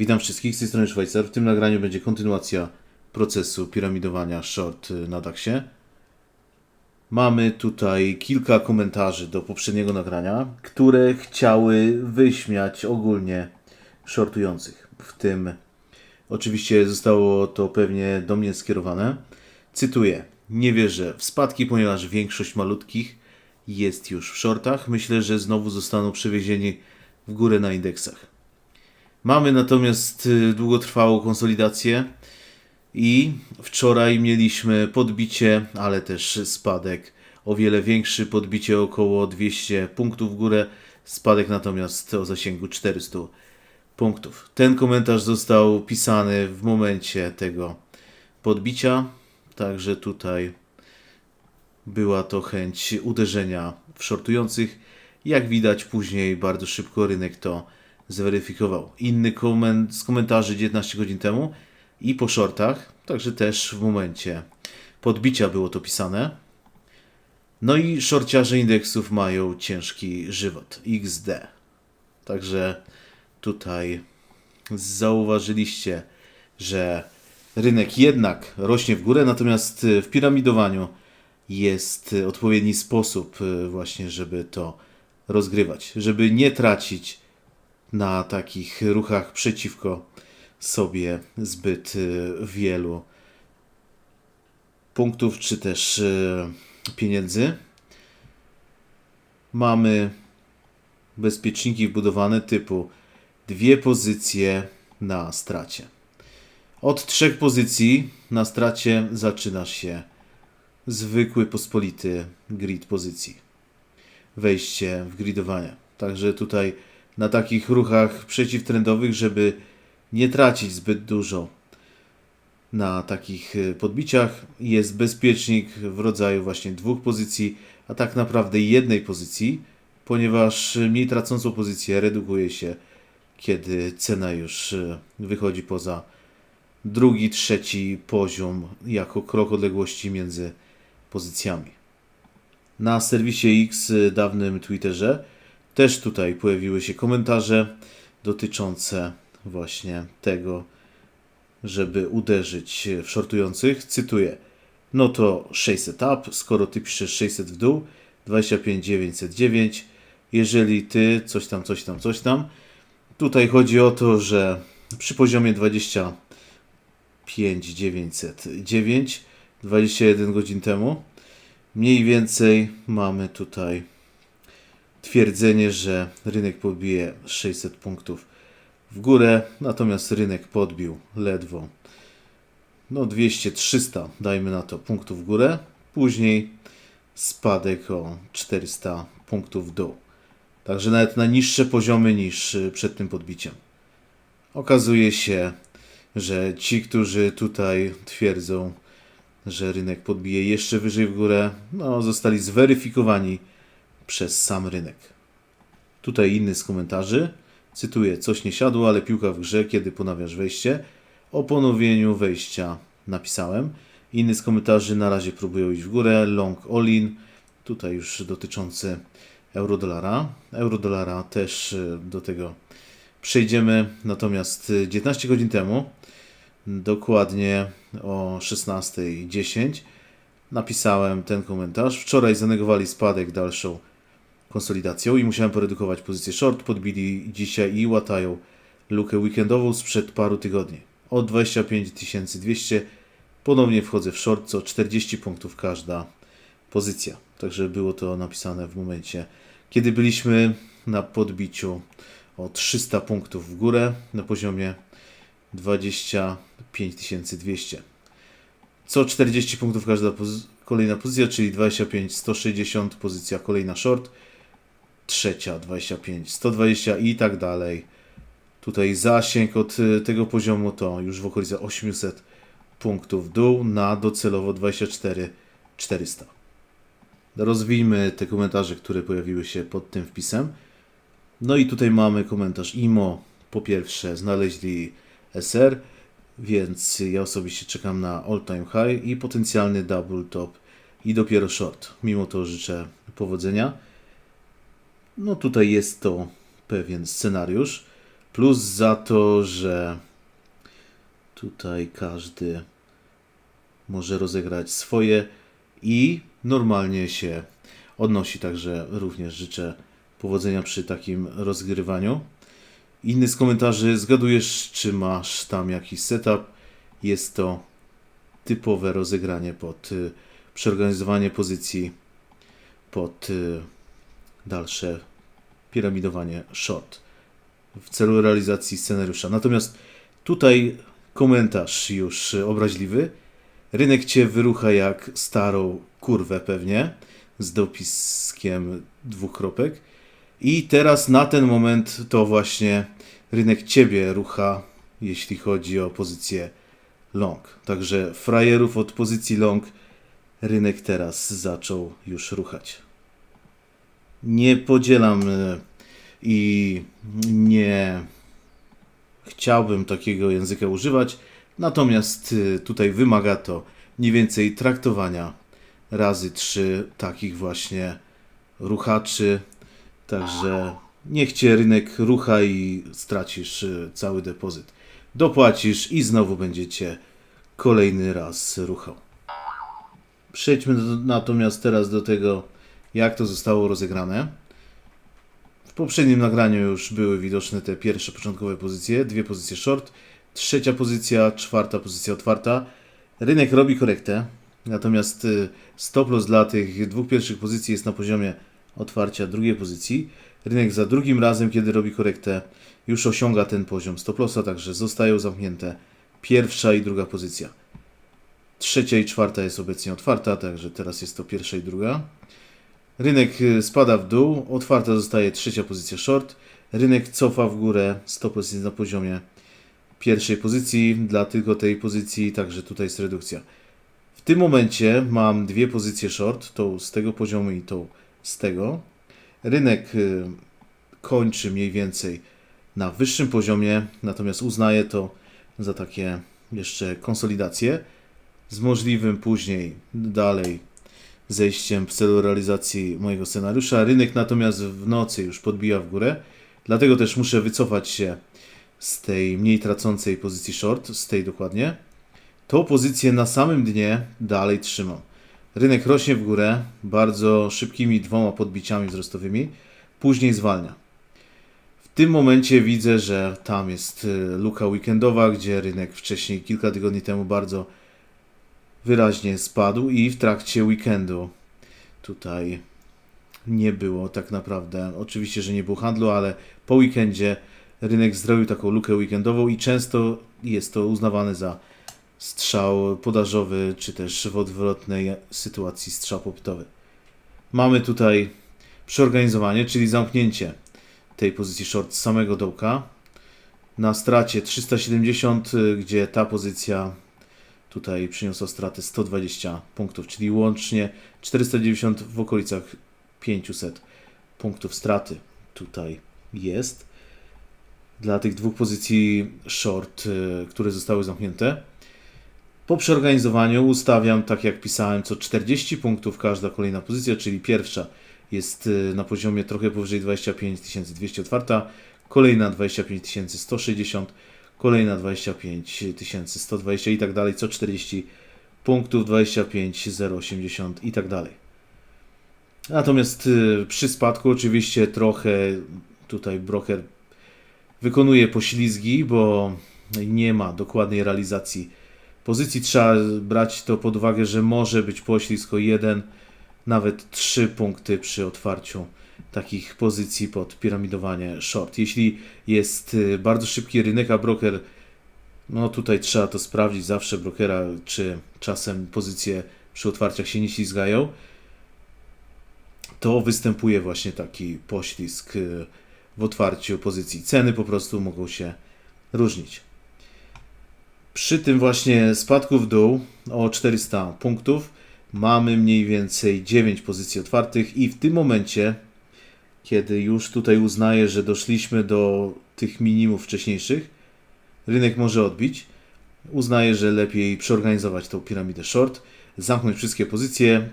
Witam wszystkich z tej strony Szwajcar. W tym nagraniu będzie kontynuacja procesu piramidowania short y, na DAXie. Mamy tutaj kilka komentarzy do poprzedniego nagrania, które chciały wyśmiać ogólnie shortujących. W tym oczywiście zostało to pewnie do mnie skierowane. Cytuję: Nie wierzę w spadki, ponieważ większość malutkich jest już w shortach. Myślę, że znowu zostaną przewiezieni w górę na indeksach. Mamy natomiast y, długotrwałą konsolidację i wczoraj mieliśmy podbicie, ale też spadek o wiele większy, podbicie około 200 punktów w górę, spadek natomiast o zasięgu 400 punktów. Ten komentarz został pisany w momencie tego podbicia, także tutaj była to chęć uderzenia w shortujących. Jak widać później bardzo szybko rynek to zweryfikował. Inny koment z komentarzy 19 godzin temu i po shortach, także też w momencie podbicia było to pisane. No i shorciarze indeksów mają ciężki żywot. XD. Także tutaj zauważyliście, że rynek jednak rośnie w górę, natomiast w piramidowaniu jest odpowiedni sposób y, właśnie, żeby to rozgrywać, żeby nie tracić na takich ruchach przeciwko sobie zbyt y, wielu punktów czy też y, pieniędzy. Mamy bezpieczniki wbudowane typu dwie pozycje na stracie. Od trzech pozycji na stracie zaczyna się zwykły, pospolity grid pozycji. Wejście w gridowanie. Także tutaj na takich ruchach przeciwtrendowych, żeby nie tracić zbyt dużo na takich y, podbiciach, jest bezpiecznik w rodzaju właśnie dwóch pozycji, a tak naprawdę jednej pozycji, ponieważ mniej tracącą pozycję redukuje się, kiedy cena już y, wychodzi poza drugi, trzeci poziom jako krok odległości między pozycjami. Na serwisie X, dawnym Twitterze, też tutaj pojawiły się komentarze dotyczące właśnie tego, żeby uderzyć w shortujących. Cytuję: No to 600 up, skoro ty piszesz 600 w dół, 25 909. Jeżeli ty coś tam, coś tam, coś tam. Tutaj chodzi o to, że przy poziomie 25 909 21 godzin temu mniej więcej mamy tutaj twierdzenie, że rynek podbije 600 punktów w górę, natomiast rynek podbił ledwo no 200-300 dajmy na to punktów w górę, później spadek o 400 punktów w dół. Także nawet na niższe poziomy niż y, przed tym podbiciem. Okazuje się, że ci, którzy tutaj twierdzą, że rynek podbije jeszcze wyżej w górę, no, zostali zweryfikowani przez sam rynek. Tutaj inny z komentarzy. Cytuję: Coś nie siadło, ale piłka w grze, kiedy ponawiasz wejście. O ponowieniu wejścia napisałem. Inny z komentarzy na razie próbują iść w górę. Long all-in. Tutaj już dotyczący euro-dolara. Euro-dolara też y, do tego przejdziemy. Natomiast 19 godzin temu, dokładnie o 16.10, napisałem ten komentarz. Wczoraj zanegowali spadek dalszą konsolidacją i musiałem poredukować pozycję short. Podbili dzisiaj i łatają lukę weekendową sprzed paru tygodni. Od 25 200 ponownie wchodzę w short, co 40 punktów każda pozycja. Także było to napisane w momencie, kiedy byliśmy na podbiciu o 300 punktów w górę na poziomie 25 200. Co 40 punktów każda pozy kolejna pozycja, czyli 25 160 pozycja kolejna short trzecia 25, 120 i tak dalej. Tutaj zasięg od y, tego poziomu to już w okolicy 800 punktów w dół na docelowo 24 400. Rozwijmy te komentarze, które pojawiły się pod tym wpisem. No i tutaj mamy komentarz IMO. Po pierwsze, znaleźli SR, więc ja osobiście czekam na all time high i potencjalny double top i dopiero short. Mimo to życzę powodzenia. No tutaj jest to pewien scenariusz. plus za to, że tutaj każdy może rozegrać swoje i normalnie się odnosi. Także również życzę powodzenia przy takim rozgrywaniu. Inny z komentarzy, zgadujesz, czy masz tam jakiś setup? Jest to typowe rozegranie pod y, przeorganizowanie pozycji, pod y, dalsze piramidowanie short w celu realizacji scenariusza. Natomiast tutaj komentarz już obraźliwy. Rynek cię wyrucha jak starą kurwę pewnie, z dopiskiem dwóch kropek. I teraz na ten moment to właśnie rynek ciebie rucha, jeśli chodzi o pozycję long. Także frajerów od pozycji long rynek teraz zaczął już ruchać. Nie podzielam e, i nie chciałbym takiego języka używać, natomiast e, tutaj wymaga to mniej więcej traktowania razy trzy takich właśnie ruchaczy. Także niech cię rynek rucha i stracisz e, cały depozyt. Dopłacisz i znowu będziecie kolejny raz ruchał. Przejdźmy do, natomiast teraz do tego, jak to zostało rozegrane. W poprzednim nagraniu już były widoczne te pierwsze początkowe pozycje, dwie pozycje short, trzecia pozycja, czwarta pozycja otwarta. Rynek robi korektę, natomiast y, stop loss dla tych dwóch pierwszych pozycji jest na poziomie otwarcia drugiej pozycji. Rynek za drugim razem, kiedy robi korektę, już osiąga ten poziom stop lossa, także zostają zamknięte pierwsza i druga pozycja. Trzecia i czwarta jest obecnie otwarta, także teraz jest to pierwsza i druga. Rynek y, spada w dół, otwarta zostaje trzecia pozycja short. Rynek cofa w górę, stop loss jest na poziomie pierwszej pozycji, dla tylko tej pozycji, także tutaj jest redukcja. W tym momencie mam dwie pozycje short, tą z tego poziomu i tą z tego. Rynek y, kończy mniej więcej na wyższym poziomie, natomiast uznaję to za takie jeszcze konsolidacje z możliwym później dalej zejściem w celu realizacji mojego scenariusza. Rynek natomiast w nocy już podbija w górę, dlatego też muszę wycofać się z tej mniej tracącej pozycji short, z tej dokładnie. Tą pozycję na samym dnie dalej trzymam. Rynek rośnie w górę bardzo szybkimi dwoma podbiciami wzrostowymi, później zwalnia. W tym momencie widzę, że tam jest y, luka weekendowa, gdzie rynek wcześniej, kilka tygodni temu, bardzo wyraźnie spadł i w trakcie weekendu tutaj nie było tak naprawdę, oczywiście, że nie było handlu, ale po weekendzie rynek zrobił taką lukę weekendową i często jest to uznawane za strzał podażowy, czy też w odwrotnej sytuacji strzał popytowy. Mamy tutaj przeorganizowanie, czyli zamknięcie tej pozycji short z samego dołka na stracie 370, gdzie ta pozycja tutaj przyniosła stratę 120 punktów, czyli łącznie 490 w okolicach 500 punktów straty tutaj jest dla tych dwóch pozycji short, y, które zostały zamknięte. Po przeorganizowaniu ustawiam, tak jak pisałem, co 40 punktów każda kolejna pozycja, czyli pierwsza jest y, na poziomie trochę powyżej 25 200 otwarta, kolejna 25 160, kolejna 25 120 i tak dalej, co 40 punktów 25 080 i tak dalej. Natomiast y, przy spadku oczywiście trochę tutaj broker wykonuje poślizgi, bo nie ma dokładnej realizacji pozycji. Trzeba brać to pod uwagę, że może być poślizg o jeden, nawet trzy punkty przy otwarciu takich pozycji pod piramidowanie short. Jeśli jest y, bardzo szybki rynek, a broker, no tutaj trzeba to sprawdzić zawsze brokera, czy czasem pozycje przy otwarciach się nie ślizgają, to występuje właśnie taki poślizg y, w otwarciu pozycji. Ceny po prostu mogą się różnić. Przy tym właśnie spadku w dół o 400 punktów mamy mniej więcej 9 pozycji otwartych i w tym momencie, kiedy już tutaj uznaję, że doszliśmy do tych minimów wcześniejszych, rynek może odbić. Uznaję, że lepiej przeorganizować tą piramidę short, zamknąć wszystkie pozycje,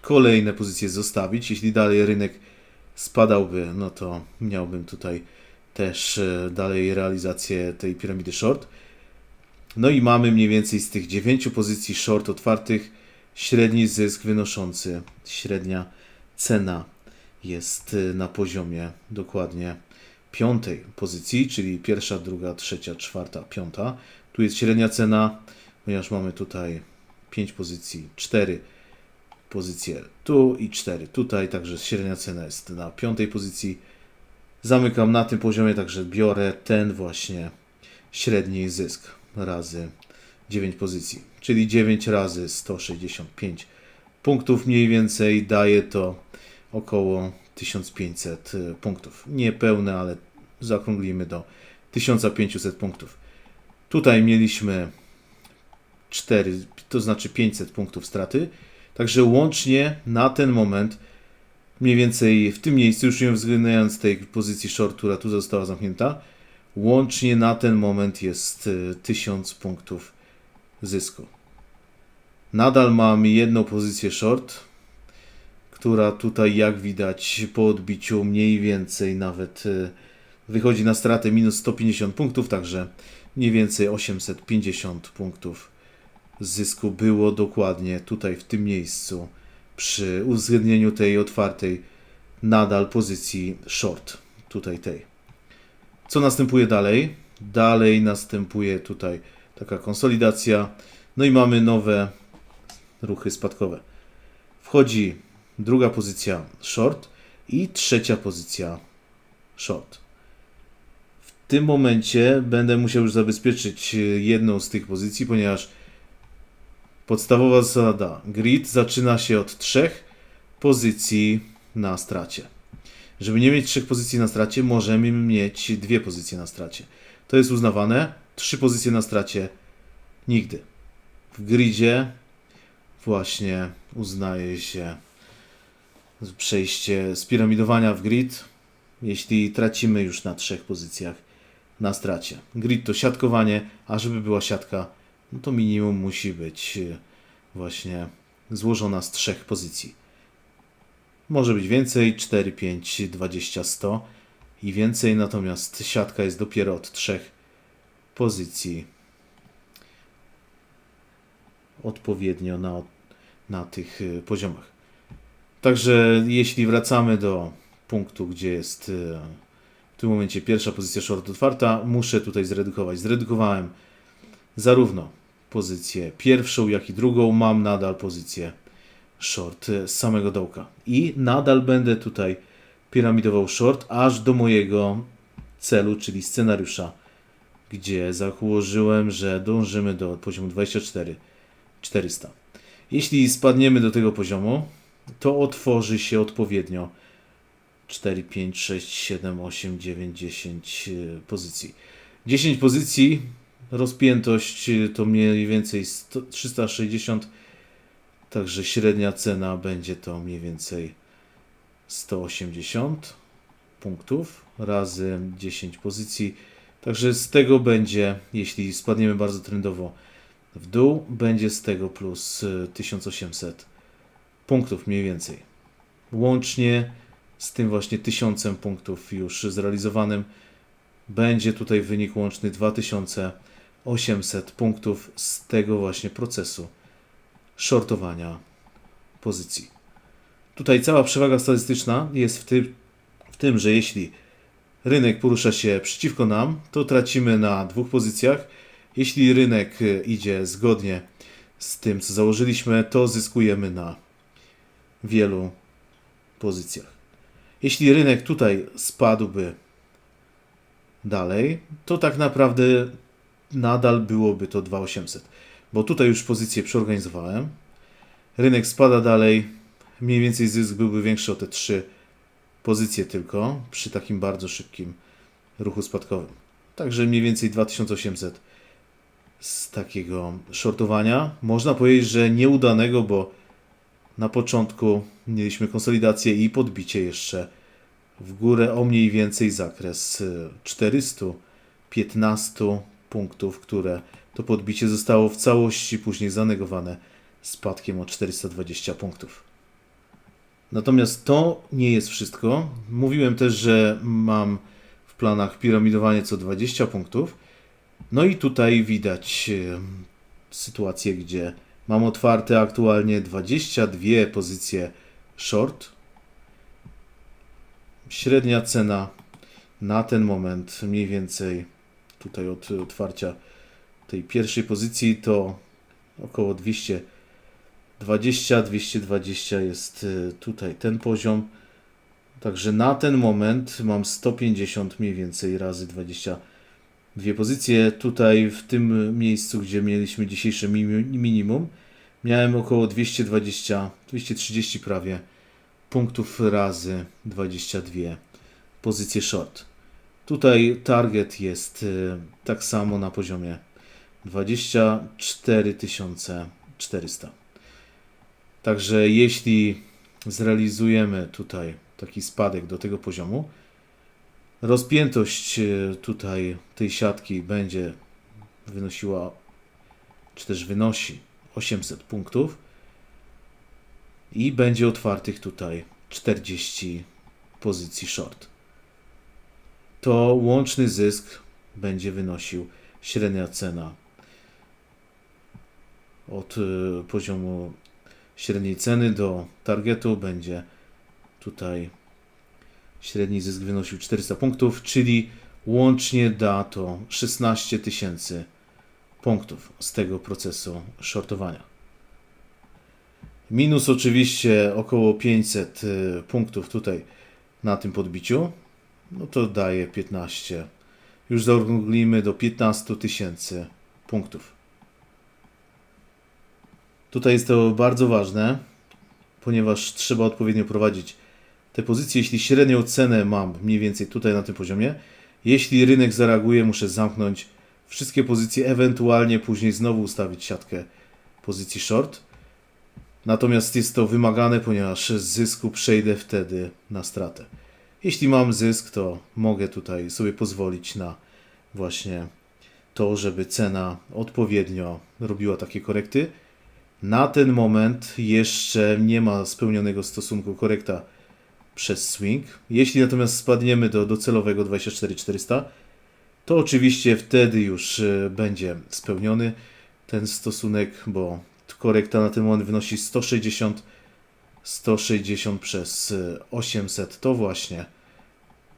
kolejne pozycje zostawić. Jeśli dalej rynek spadałby, no to miałbym tutaj też e, dalej realizację tej piramidy short. No i mamy mniej więcej z tych 9 pozycji short otwartych średni zysk wynoszący, średnia cena jest y, na poziomie dokładnie piątej pozycji, czyli pierwsza, druga, trzecia, czwarta, piąta. Tu jest średnia cena, ponieważ mamy tutaj 5 pozycji, 4 pozycje tu i 4 tutaj, także średnia cena jest na piątej pozycji. Zamykam na tym poziomie, także biorę ten właśnie średni zysk razy 9 pozycji, czyli 9 razy 165 punktów mniej więcej daje to około 1500 y, punktów. Nie pełne, ale zaokrąglimy do 1500 punktów. Tutaj mieliśmy 4, to znaczy 500 punktów straty. Także łącznie na ten moment, mniej więcej w tym miejscu, już nie uwzględniając tej pozycji short, która tu została zamknięta, łącznie na ten moment jest y, 1000 punktów zysku. Nadal mam jedną pozycję short, która tutaj jak widać po odbiciu mniej więcej nawet y, wychodzi na stratę minus 150 punktów, także mniej więcej 850 punktów zysku było dokładnie tutaj w tym miejscu przy uwzględnieniu tej otwartej nadal pozycji short, tutaj tej. Co następuje dalej? Dalej następuje tutaj taka konsolidacja, no i mamy nowe ruchy spadkowe. Wchodzi druga pozycja short i trzecia pozycja short. W tym momencie będę musiał już zabezpieczyć jedną z tych pozycji, ponieważ podstawowa zasada grid zaczyna się od trzech pozycji na stracie. Żeby nie mieć trzech pozycji na stracie, możemy mieć dwie pozycje na stracie. To jest uznawane. Trzy pozycje na stracie nigdy. W gridzie właśnie uznaje się przejście z piramidowania w grid, jeśli tracimy już na trzech pozycjach na stracie. Grid to siatkowanie, a żeby była siatka, no to minimum musi być e, właśnie złożona z trzech pozycji. Może być więcej, 4, 5, 20, 100 i więcej, natomiast siatka jest dopiero od trzech pozycji odpowiednio na, na tych y, poziomach. Także jeśli wracamy do punktu, gdzie jest y, w tym momencie pierwsza pozycja short otwarta, muszę tutaj zredukować. Zredukowałem zarówno pozycję pierwszą, jak i drugą. Mam nadal pozycję short y, z samego dołka. I nadal będę tutaj piramidował short aż do mojego celu, czyli scenariusza, gdzie założyłem, że dążymy do poziomu 24 400. Jeśli spadniemy do tego poziomu, to otworzy się odpowiednio 4, 5, 6, 7, 8, 9, 10 pozycji. 10 pozycji, rozpiętość y, to mniej więcej 100, 360, także średnia cena będzie to mniej więcej 180 punktów razy 10 pozycji. Także z tego będzie, jeśli spadniemy bardzo trendowo, w dół będzie z tego plus 1800 punktów mniej więcej. Łącznie z tym właśnie 1000 punktów już zrealizowanym będzie tutaj wynik łączny 2800 punktów z tego właśnie procesu shortowania pozycji. Tutaj cała przewaga statystyczna jest w tym, w tym, że jeśli rynek porusza się przeciwko nam, to tracimy na dwóch pozycjach jeśli rynek idzie zgodnie z tym, co założyliśmy, to zyskujemy na wielu pozycjach. Jeśli rynek tutaj spadłby dalej, to tak naprawdę nadal byłoby to 2800, bo tutaj już pozycję przeorganizowałem. Rynek spada dalej, mniej więcej zysk byłby większy o te trzy pozycje tylko przy takim bardzo szybkim ruchu spadkowym. Także mniej więcej 2800 z takiego shortowania. Można powiedzieć, że nieudanego, bo na początku mieliśmy konsolidację i podbicie jeszcze w górę o mniej więcej zakres 415 punktów, które to podbicie zostało w całości później zanegowane spadkiem o 420 punktów. Natomiast to nie jest wszystko. Mówiłem też, że mam w planach piramidowanie co 20 punktów. No i tutaj widać e, sytuację, gdzie mam otwarte aktualnie 22 pozycje short. Średnia cena na ten moment mniej więcej tutaj od otwarcia tej pierwszej pozycji to około 220, 220 jest y, tutaj ten poziom. Także na ten moment mam 150 mniej więcej razy 22 pozycje. Tutaj w tym miejscu, gdzie mieliśmy dzisiejsze mini- minimum, miałem około 220, 230 prawie punktów razy 22 pozycje short. Tutaj target jest y, tak samo na poziomie 24 400. Także jeśli zrealizujemy tutaj taki spadek do tego poziomu, rozpiętość y, tutaj tej siatki będzie wynosiła, czy też wynosi 800 punktów i będzie otwartych tutaj 40 pozycji short. To łączny zysk będzie wynosił średnia cena od y, poziomu średniej ceny do targetu będzie tutaj średni zysk wynosił 400 punktów, czyli łącznie da to 16 tysięcy punktów z tego procesu shortowania. Minus oczywiście około 500 y, punktów tutaj na tym podbiciu, no to daje 15. Już zaokrąglimy do 15 tysięcy punktów. Tutaj jest to bardzo ważne, ponieważ trzeba odpowiednio prowadzić te pozycje. Jeśli średnią cenę mam mniej więcej tutaj na tym poziomie, jeśli rynek zareaguje, muszę zamknąć wszystkie pozycje, ewentualnie później znowu ustawić siatkę pozycji short. Natomiast jest to wymagane, ponieważ z zysku przejdę wtedy na stratę. Jeśli mam zysk, to mogę tutaj sobie pozwolić na właśnie to, żeby cena odpowiednio robiła takie korekty. Na ten moment jeszcze nie ma spełnionego stosunku korekta przez swing. Jeśli natomiast spadniemy do docelowego 24400, to oczywiście wtedy już e, będzie spełniony ten stosunek, bo korekta na ten moment wynosi 160 160 przez e, 800 to właśnie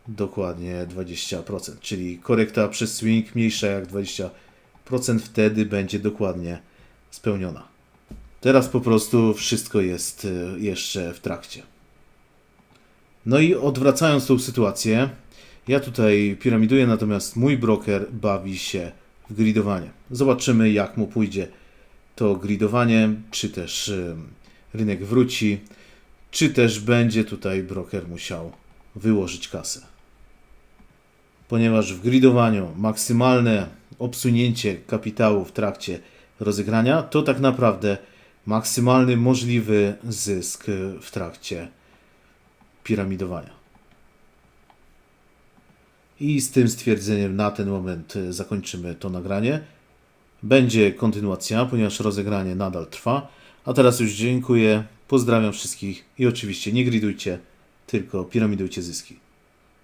dokładnie 20%, czyli korekta przez swing mniejsza jak 20% wtedy będzie dokładnie spełniona. Teraz po prostu wszystko jest e, jeszcze w trakcie. No i odwracając tą sytuację, ja tutaj piramiduję, natomiast mój broker bawi się w gridowanie. Zobaczymy, jak mu pójdzie to gridowanie, czy też rynek wróci, czy też będzie tutaj broker musiał wyłożyć kasę. Ponieważ w gridowaniu maksymalne obsunięcie kapitału w trakcie rozegrania to tak naprawdę maksymalny możliwy zysk w trakcie piramidowania. I z tym stwierdzeniem na ten moment y, zakończymy to nagranie. Będzie kontynuacja, ponieważ rozegranie nadal trwa. A teraz już dziękuję, pozdrawiam wszystkich i oczywiście nie gridujcie, tylko piramidujcie zyski.